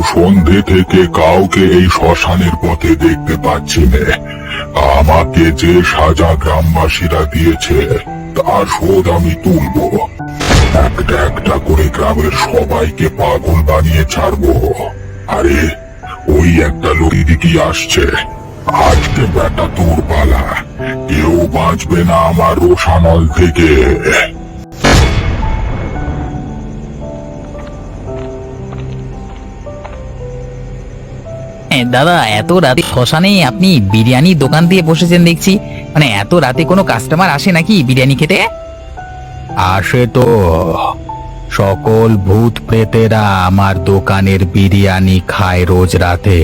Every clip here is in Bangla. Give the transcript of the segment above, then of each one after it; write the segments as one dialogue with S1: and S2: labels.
S1: সন্ধে থেকে কাউকে এই শ্মশানের পথে দেখতে পাচ্ছি না। আমাকে যে সাজা গ্রামবাসীরা দিয়েছে, তার শোধ আমি তুলবো। একটা একটা করে গ্রামের সবাইকে পাগল বানিয়ে ছাড়বো। আরে, ওই একটা লোক দিকে আসছে। আজকে বেটা তোর পালা কেউ বাঁচবে না আমার রোশানল থেকে।
S2: দাদা এত রাতে শ্মশানে আপনি বিরিয়ানির দোকান দিয়ে বসেছেন দেখছি। মানে এত রাতে কোনো কাস্টমার আসে নাকি বিরিয়ানি খেতে?
S3: আসে তো। সকল ভূত প্রেতেরা আমার দোকানের বিরিয়ানি খায় রোজ রাতে।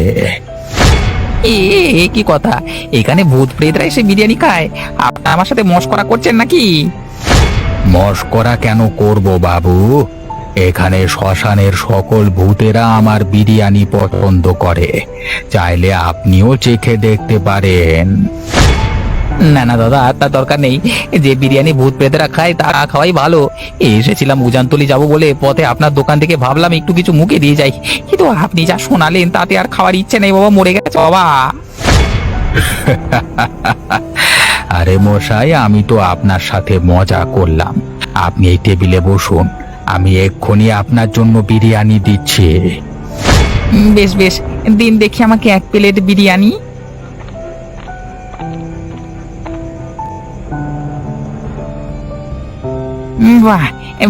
S2: এ এ, এ কি কথা? এখানে ভূত প্রেতরা এসে বিরিয়ানি খায়। আপনি আমার সাথে মস্করা করছেন নাকি?
S3: মস্করা কেন করব বাবু? এখানে শ্মশানের সকল ভূতেরা আমার বিরিয়ানি পছন্দ করে। চাইলে আপনিও চেখে দেখতে পারেন।
S2: না না দাদা আর তার দরকার নেই। যে বিরিয়ানি ভূত প্রেতরা খায় তা খাওয়াই ভালো। এসেছিলাম উজানতলি যাব বলে পথে আপনার দোকান থেকে ভাবলাম একটু কিছু মুখে দিয়ে যাই। কিন্তু আপনি যা শোনালেন তাতে আর খাওয়ার ইচ্ছে নেই বাবা মরে গেছে বাবা।
S3: আরে মশাই আমি তো আপনার সাথে মজা করলাম। আপনি এই টেবিলে বসুন। আমি এক্ষুনি আপনার জন্য বিরিয়ানি দিচ্ছি।
S2: বেশ বেশ। দিন দেখি আমাকে এক প্লেট বিরিয়ানি। বাহ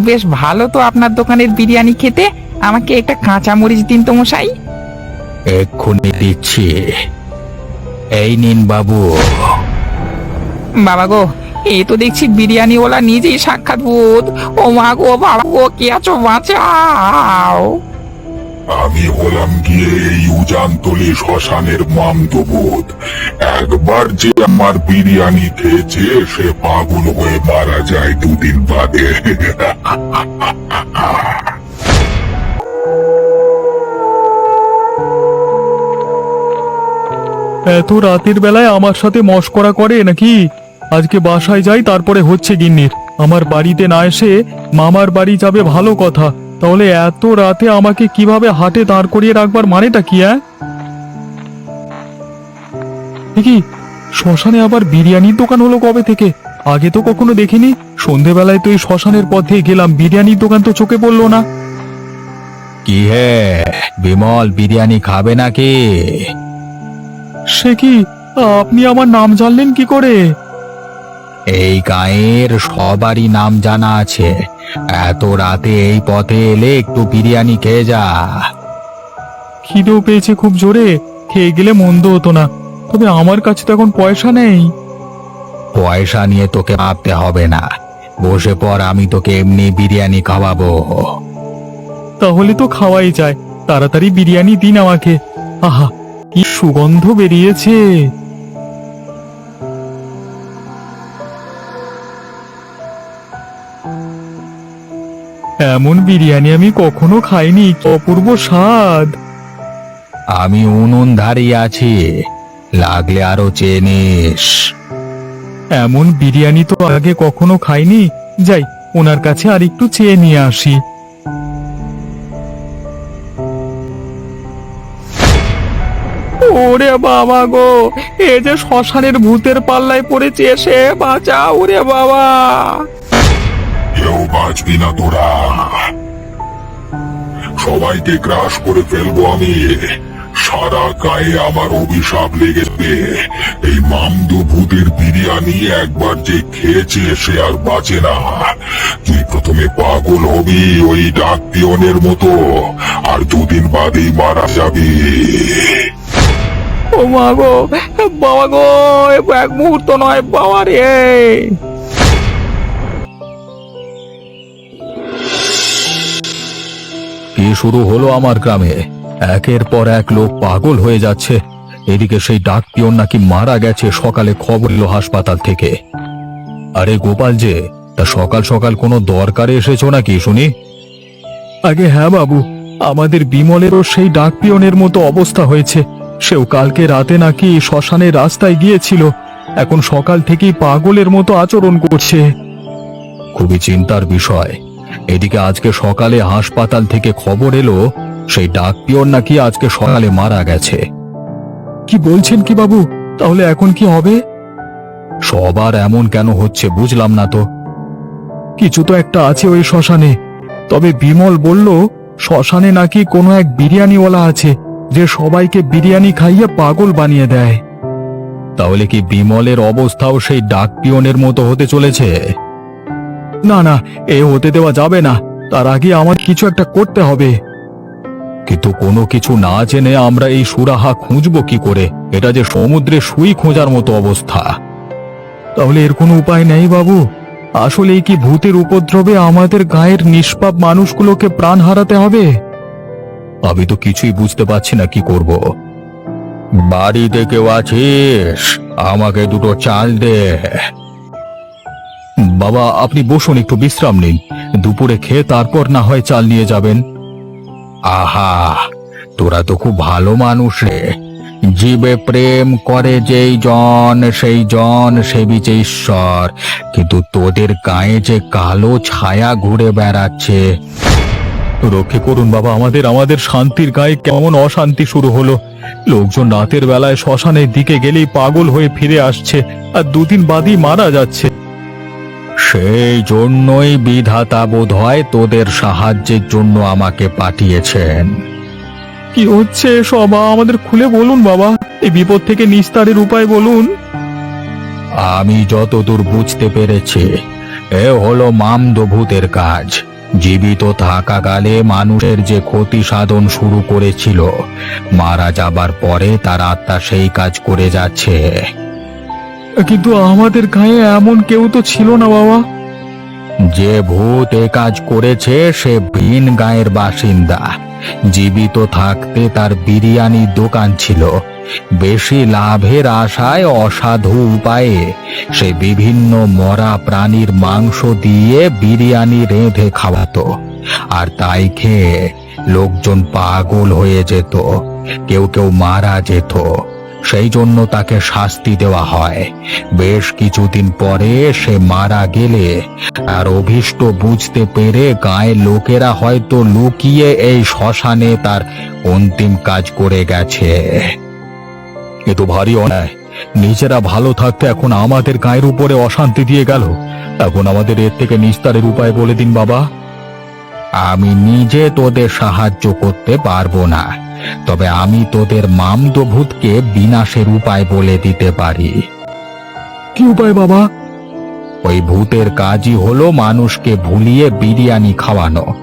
S2: বেশ ভালো তো আপনার দোকানের বিরিয়ানি খেতে। আমাকে একটা কাঁচা মরিচ দিন তো মশাই।
S3: এক্ষুনি দিচ্ছি। এই নিন বাবু।
S2: বাবা গো এই তো দেখছি বিরিয়ানিওয়ালা নিজেই সাক্ষাৎ ভূত ও মা গো বাবা গো কে আছো? বাঁচাও।
S1: আমি হলাম গিয়ে এই উজানতলি শ্মশানের মামদবোধ একবার যে আমার বিরিয়ানি খেয়েছে সে পাগল হয়ে মারা যায় দুদিন বাদে।
S4: এত রাতের বেলায় আমার সাথে মস্করা করে নাকি? আজকে বাসায় যাই তারপরে হচ্ছে গিন্নির আমার বাড়িতে না এসে মামার বাড়ি যাবে ভালো কথা। তাহলে এত রাতে আমাকে কীভাবে হাটে দাঁড় করিয়ে রাখবার মানেটা কি হ্যাঁ কি শ্মশানে আবার বিরিয়ানির দোকান হলো কবে থেকে? আগে তো কখনো দেখিনি। সন্ধেবেলায় তো এই শ্মশানের পথে গেলাম বিরিয়ানির দোকান তো চোখে পড়ল না।
S3: কি হে বিমল বিরিয়ানি খাবে নাকি?
S4: সে কি আপনি আমার নাম জানলেন কি করে?
S3: এই গায়ের সবারই নাম জানা আছে। এত রাতে এই পথে এলে একটু বিরিয়ানি খেয়ে যা।
S4: খিদেও পেয়েছে খুব জোরে খেয়ে গেলে মন্দ হতো না। তবে আমার কাছে তো এখন পয়সা নেই।
S3: পয়সা নিয়ে তোকে ভাবতে হবে না। বসে পর আমি তোকে এমনি বিরিয়ানি খাওয়াবো।
S4: তাহলে তো খাওয়াই যায়। তাড়াতাড়ি বিরিয়ানি দিন আমাকে। আহা কি সুগন্ধ বেরিয়েছে। এমন বিরিয়ানি আমি কখনো খাইনি অপূর্ব স্বাদ।
S3: আমি উনুন দাঁড়িয়ে আছি লাগলে আরও চেনিস
S4: এমন বিরিয়ানি তো আগে কখনো খাইনি। যাই ওনার কাছে আর একটু চেয়ে নিয়ে আসি। ওরে বাবা গো এ যে শ্মশানের ভূতের পাল্লায় পড়েছে এসে বাঁচা ওরে বাবা।
S1: কেউ বাঁচবি না তোরা। সবাইকে গ্রাস করে ফেলব আমি। সারা গায়ে আমার অভিশাপ লেগেছে। এই মামদু ভূতের বিরিয়ানি একবার যে খেয়েছে সে আর বাঁচে না। তুই প্রথমে পাগল হবি ওই ডাক পিয়নের মতো, আর দুদিন বাদেই মারা যাবি।
S4: ও মা গো, বাবা গো এক মুহূর্ত নয়, বাবা রে।
S3: কি শুরু হলো আমার গ্রামে। একের পর এক লোক পাগল হয়ে যাচ্ছে। এদিকে সেই ডাক পিয়ন নাকি মারা গেছে সকালে খবর এলো হাসপাতাল থেকে। আরে গোপাল যে তা সকাল সকাল কোনো দরকারে এসেছ নাকি শুনি?
S4: আগে হ্যাঁ বাবু আমাদের বিমলেরও সেই ডাক পিয়নের মতো অবস্থা হয়েছে। সেও কালকে রাতে নাকি শ্মশানের রাস্তায় গিয়েছিল। এখন সকাল থেকেই পাগলের মতো আচরণ করছে।
S3: খুবই চিন্তার বিষয়। এদিকে আজকে সকালে হাসপাতাল থেকে খবর এলো সেই ডাক পিওর নাকি আজকে সকালে মারা গেছে।
S4: কি বলছেন কি বাবু? তাহলে এখন কি হবে?
S3: সবার এমন কেন হচ্ছে বুঝলাম না তো।
S4: কিছু তো একটা আছে ওই শ্মশানে। তবে বিমল বলল শ্মশানে নাকি কোনো এক বিরিয়ানিওয়ালা আছে যে সবাইকে বিরিয়ানি খাইয়ে পাগল বানিয়ে দেয়।
S3: তাহলে কি বিমলের অবস্থাও সেই ডাক পিয়নের মতো হতে চলেছে?
S4: না না, এ হতে দেওয়া যাবে না। তার আগে আমার কিছু একটা করতে হবে।
S3: কিন্তু কোনো কিছু না জেনে আমরা এই সুরাহা খুঁজবো কি করে? এটা যে সমুদ্রে সুই খোঁজার মতো অবস্থা।
S4: তাহলে এর কোনো উপায় নেই, বাবু? আসলে কি ভূতের উপদ্রবে আমাদের গায়ের নিষ্পাপ মানুষগুলোকে প্রাণ হারাতে হবে?
S3: আমি তো কিছুই বুঝতে পারছি না কি করব। বাড়িতে কেউ আছিস? আমাকে দুটো চাল দে। বাবা, আপনি বসুন, একটু বিশ্রাম নিন। দুপুরে খেয়ে তারপর না হয় চাল নিয়ে যাবেন। আহা, তোরা তো খুব ভালো মানুষ রে। জীবে প্রেম করে যেই জন, সেই জন সেবিছে ঈশ্বর। কিন্তু তোদের গায়ে যে কালো ছায়া ঘুরে বেড়াচ্ছে। রক্ষে করুন বাবা, আমাদের আমাদের শান্তির গায়ে কেমন অশান্তি শুরু হলো। লোকজন রাতের বেলায় শ্মশানের দিকে গেলেই পাগল হয়ে ফিরে আসছে, আর দুদিন বাদই মারা যাচ্ছে। সেই জন্যই বিধাতা বোধ হয় তোদের সাহায্যের জন্য আমাকে পাঠিয়েছেন।
S4: কি হচ্ছে সব আমাদের খুলে বলুন বাবা। এই বিপদ থেকে নিস্তারের উপায় বলুন।
S3: আমি যতদূর বুঝতে পেরেছি এ হলো মামদভূতের কাজ। জীবিত থাকাকালে মানুষের যে ক্ষতি সাধন শুরু করেছিল মারা যাবার পরে তার আত্মা সেই কাজ করে যাচ্ছে।
S4: কিন্তু আমাদের গায়ে এমন কেউ তো ছিল না, বাবা।
S3: যে ভূত এ কাজ করেছে, সে ভিন গায়ের বাসিন্দা। জীবিত থাকতে তার বিরিয়ানির দোকান ছিল। বেশি লাভের আশায় অসাধু উপায়ে সে বিভিন্ন মরা প্রাণীর মাংস দিয়ে বিরিয়ানি রেঁধে খাওয়াতো। আর তাই খেয়ে লোকজন পাগল হয়ে যেত। কেউ কেউ মারা যেত। সেই জন্য তাকে শাস্তি দেওয়া হয়। বেশ কিছুদিন পরে সে মারা গেলে আর অভিষ্ট বুঝতে পেরে গায়ের লোকেরা হয়তো লুকিয়ে এই শ্মশানে তার অন্তিম কাজ করে গেছে। এ তো ভারী অন্যায়। নিজেরা ভালো থাকতে এখন আমাদের গায়ের উপরে অশান্তি দিয়ে গেল। এখন আমাদের এর থেকে নিস্তারের উপায় বলে দিন বাবা। আমি নিজে তোদের সাহায্য করতে পারব না। তবে আমি তোদের মামদভূতকে বিনাশের উপায় বলে দিতে পারি।
S4: কি উপায় বাবা?
S3: ওই ভূতের কাজই হলো মানুষকে ভুলিয়ে বিরিয়ানি খাওয়ানো।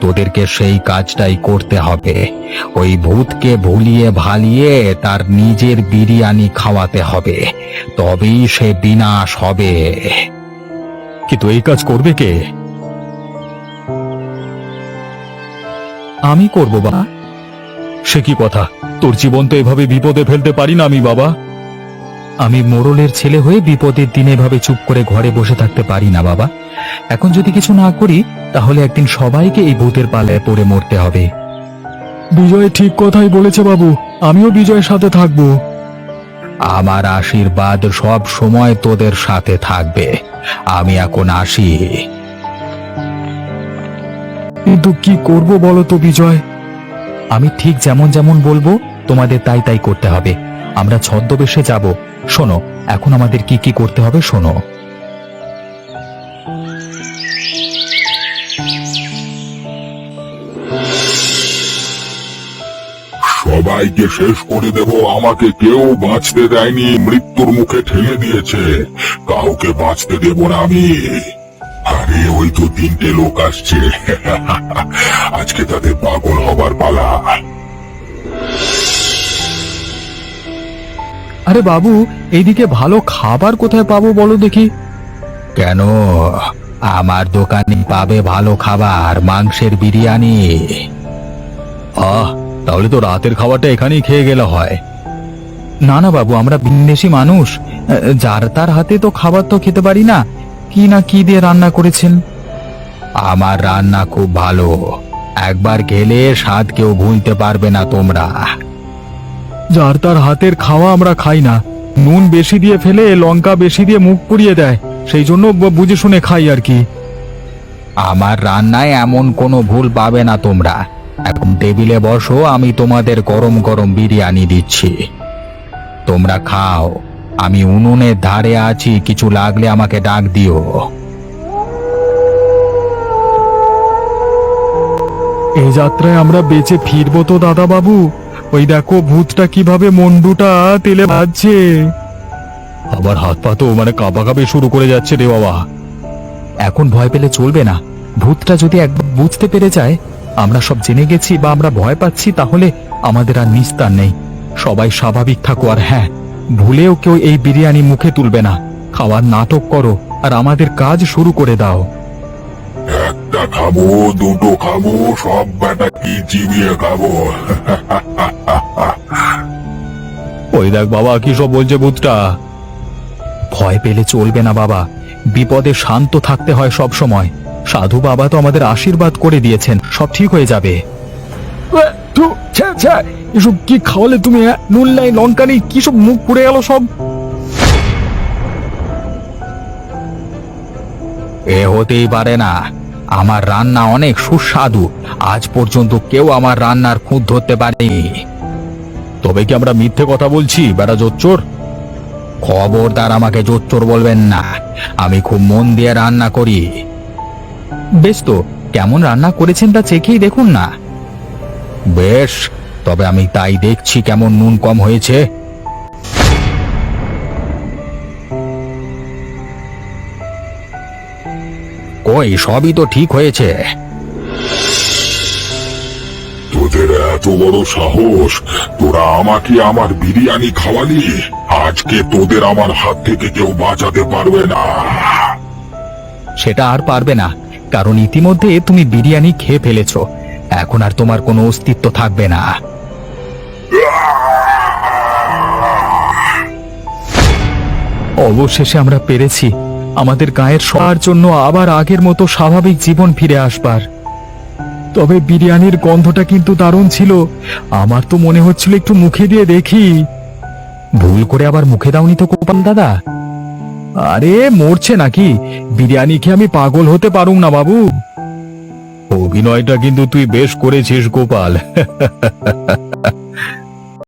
S3: তোদেরকে সেই কাজটাই করতে হবে। ওই ভূতকে ভুলিয়ে ভালিয়ে তার নিজের বিরিয়ানি খাওয়াতে হবে। তবেই সে বিনাশ হবে। কিন্তু এই কাজ করবে কে?
S4: আমি করব বাবা
S3: সে কি কথা? তোর জীবন তো এভাবে বিপদে ফেলতে পারি না আমি, বাবা।
S2: আমি মোড়লের ছেলে হয়ে বিপদের দিনে এভাবে চুপ করে ঘরে বসে থাকতে পারি না, বাবা। এখন যদি কিছু না করি, তাহলে একদিন সবাইকে এই ভূতের পালায় পড়ে মরতে হবে।
S4: বিজয় ঠিক কথাই বলেছে, বাবু। আমিও বিজয়ের সাথে থাকব।
S3: আমার আশীর্বাদ সব সময় তোদের সাথে থাকবে। আমি এখন আসি।
S4: কিন্তু কি করব বলো তো, বিজয়?
S2: আমি ঠিক যেমন যেমন বলব, তোমাদের তাই তাই করতে হবে। আমরা ছদ্মবেশে যাব। শোনো, এখন আমাদের কি কি করতে হবে শোনো।
S1: সবাইকে শেষ করে দেব, আমাকে কেউ বাঁচতে দেয়নি, মৃত্যুর মুখে ঠেলে দিয়েছে। কাউকে বাঁচতে দেব না আমি। আরে ওই তো তিনটে লোক আসছে। আজকে তাদের পাগল হবার পালা।
S4: আরে বাবু এইদিকে ভালো খাবার কোথায় পাবো বলো দেখি।
S3: কেন? আমার দোকানে পাবে ভালো খাবার মাংসের বিরিয়ানি। আহ তাহলে তো রাতের খাবারটা এখানেই খেয়ে গেলে হয়।
S2: না না বাবু আমরা বিন্দেশি মানুষ। যার তার হাতে তো খাবার তো খেতে পারি না কি না কি দিয়ে রান্না করেছেন?
S3: আমার রান্না খুব ভালো। একবার গেলে স্বাদ কেউ ভুলতে পারবে না তোমরা।
S4: যার তার হাতের খাওয়া আমরা খাই না। নুন বেশি দিয়ে ফেলে লঙ্কা বেশি দিয়ে মুখ পুড়িয়ে দেয়। সেই জন্য ব- বুঝে শুনে খাই আর কি।
S3: আমার রান্নায় এমন কোনো ভুল পাবে না তোমরা।
S5: এখন টেবিলে বসো আমি তোমাদের গরম গরম বিরিয়ানি দিচ্ছি। তোমরা খাও। আমি উনুনের ধারে আছি কিছু লাগলে আমাকে ডাক দিও।
S4: এই যাত্রায় আমরা বেঁচে ফিরবো তো দাদা বাবু ওই দেখো ভূতটা কীভাবে মন্ডুটা তেলে ভাজছে।
S5: আবার হাত পা তো মানে কাঁপাকাঁপি শুরু করে যাচ্ছে রে বাবা।
S3: এখন ভয় পেলে চলবে না। ভূতটা যদি একবার বুঝতে পেরে যায় আমরা সব জেনে গেছি বা আমরা ভয় পাচ্ছি তাহলে আমাদের আর নিস্তার নেই। সবাই স্বাভাবিক থাকো আর হ্যাঁ ভুলেও কেউ এই বিরিয়ানি মুখে তুলবে না। খাওয়ার নাটক করো আর আমাদের কাজ শুরু করে দাও।
S1: একটা খাব দুটো খাব সব বেটা কি চিবিয়ে খাব।
S5: ওই দেখ বাবা কি সব বলছে ভূতটা।
S3: ভয় পেলে চলবে না বাবা। বিপদে শান্ত থাকতে হয় সব সময়। সাধু বাবা তো আমাদের আশীর্বাদ করে দিয়েছেন। সব ঠিক হয়ে যাবে।
S4: এসব কি খাওয়ালে তুমি হ্যাঁ? নুন নাই, লঙ্কা নেই, কি সব মুখ পুড়ে গেল সব?
S3: এ হতেই পারে না। আমার রান্না অনেক সুস্বাদু। আজ পর্যন্ত কেউ আমার রান্নার খুঁত ধরতে পারেনি।
S5: তবে কি আমরা মিথ্যে কথা বলছি, বেড়া জোচ্চোর?
S3: খবরদার আমাকে জোচ্চোর বলবেন না। আমি খুব মন দিয়ে রান্না করি। বেশ তো, কেমন রান্না করেছেন তা চেখেই দেখুন না।
S5: বেশ তবে আমি তাই দেখছি কেমন নুন কম হয়েছে।
S3: কই সবই তো ঠিক হয়েছে।
S1: তোদের এত বড় সাহস তোরা আমাকে আমার বিরিয়ানি খাওয়ালি? আজকে তোদের আমার হাত থেকে কেউ বাঁচাতে পারবে না।
S3: সেটা আর পারবে না কারণ ইতিমধ্যে তুমি বিরিয়ানি খেয়ে ফেলেছো। এখন আর তোমার কোনো অস্তিত্ব থাকবে না। অবশেষে আমরা পেরেছি। আমাদের গায়ের সবার জন্য আবার আগের মতো স্বাভাবিক জীবন ফিরে আসবার।
S4: তবে বিরিয়ানির গন্ধটা কিন্তু দারুণ ছিল। আমার তো মনে হচ্ছিল একটু মুখে দিয়ে দেখি।
S3: ভুল করে আবার মুখে দাওনি তো কোপাল দাদা।
S4: আরে, মরছে নাকি? বিরিয়ানি খেয়ে আমি পাগল হতে পারুম না বাবু।
S5: অভিনয়টা কিন্তু তুই বেশ করেছিস গোপাল।